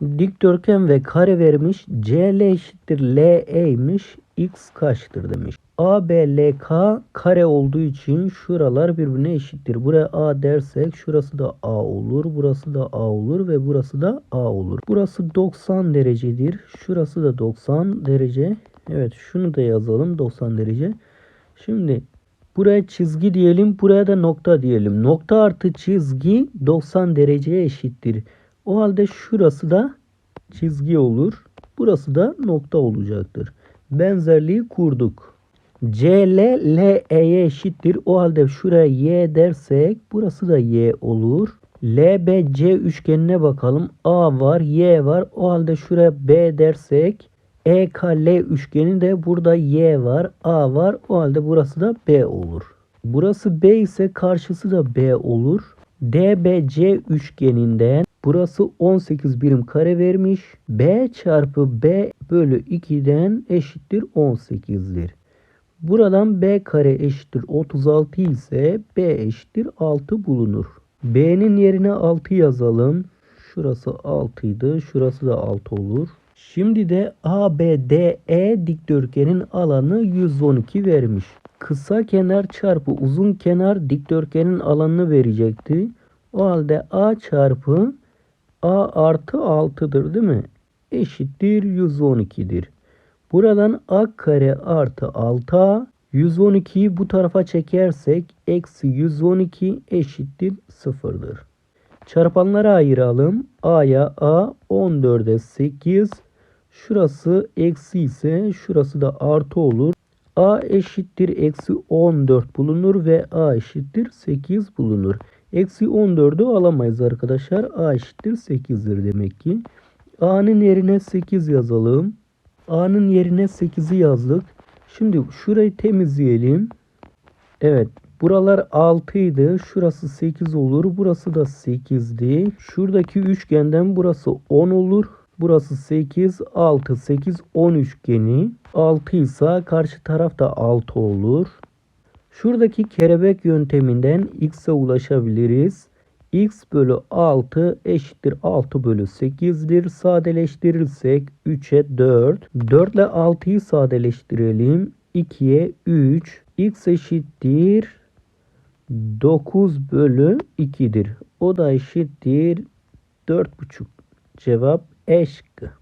Dikdörtgen ve kare vermiş. CL eşittir LE'ymiş. X kaçtır demiş. ABLK kare olduğu için şuralar birbirine eşittir. Buraya A dersek şurası da A olur. Burası da A olur ve burası da A olur. Burası 90 derecedir. Şurası da 90 derece. Evet şunu da yazalım 90 derece. Şimdi buraya çizgi diyelim. Buraya da nokta diyelim. Nokta artı çizgi 90 dereceye eşittir. O halde şurası da çizgi olur. Burası da nokta olacaktır. Benzerliği kurduk. CL LE'ye eşittir. O halde şuraya Y dersek burası da Y olur. LBC üçgenine bakalım. A var, Y var. O halde şuraya B dersek EKL üçgeni de burada Y var, A var. O halde burası da B olur. Burası B ise karşısı da B olur. DBC üçgeninden burası 18 birim kare vermiş. B çarpı B bölü 2'den eşittir 18'dir. Buradan B kare eşittir 36 ise B eşittir 6 bulunur. B'nin yerine 6 yazalım. Şurası 6 idi. Şurası da 6 olur. Şimdi de ABDE dikdörtgenin alanı 112 vermiş. Kısa kenar çarpı uzun kenar dikdörtgenin alanını verecekti. O halde A çarpı A artı 6'dır değil mi? Eşittir 112'dir. Buradan A kare artı 6A 112'yi bu tarafa çekersek eksi 112 eşittir 0'dır. Çarpanlara ayıralım. A'ya A 14'e 8. Şurası eksi ise şurası da artı olur. A eşittir eksi 14 bulunur ve A eşittir 8 bulunur. Eksi 14'ü alamayız arkadaşlar. A eşittir 8'dir demek ki. A'nın yerine 8 yazalım. A'nın yerine 8'i yazdık. Şimdi şurayı temizleyelim. Evet. Buralar 6 idi. Şurası 8 olur. Burası da 8'di. Şuradaki üçgenden burası 10 olur. Burası 8, 6, 8, 10 üçgeni. 6 ise karşı tarafta 6 olur. Şuradaki kelebek yönteminden x'e ulaşabiliriz. x bölü 6 eşittir 6 bölü 8'dir. Sadeleştirirsek 3'e 4. 4 ile 6'yı sadeleştirelim. 2'ye 3. x eşittir 9 bölü 2'dir. O da eşittir 4,5. Cevap E şıkkı.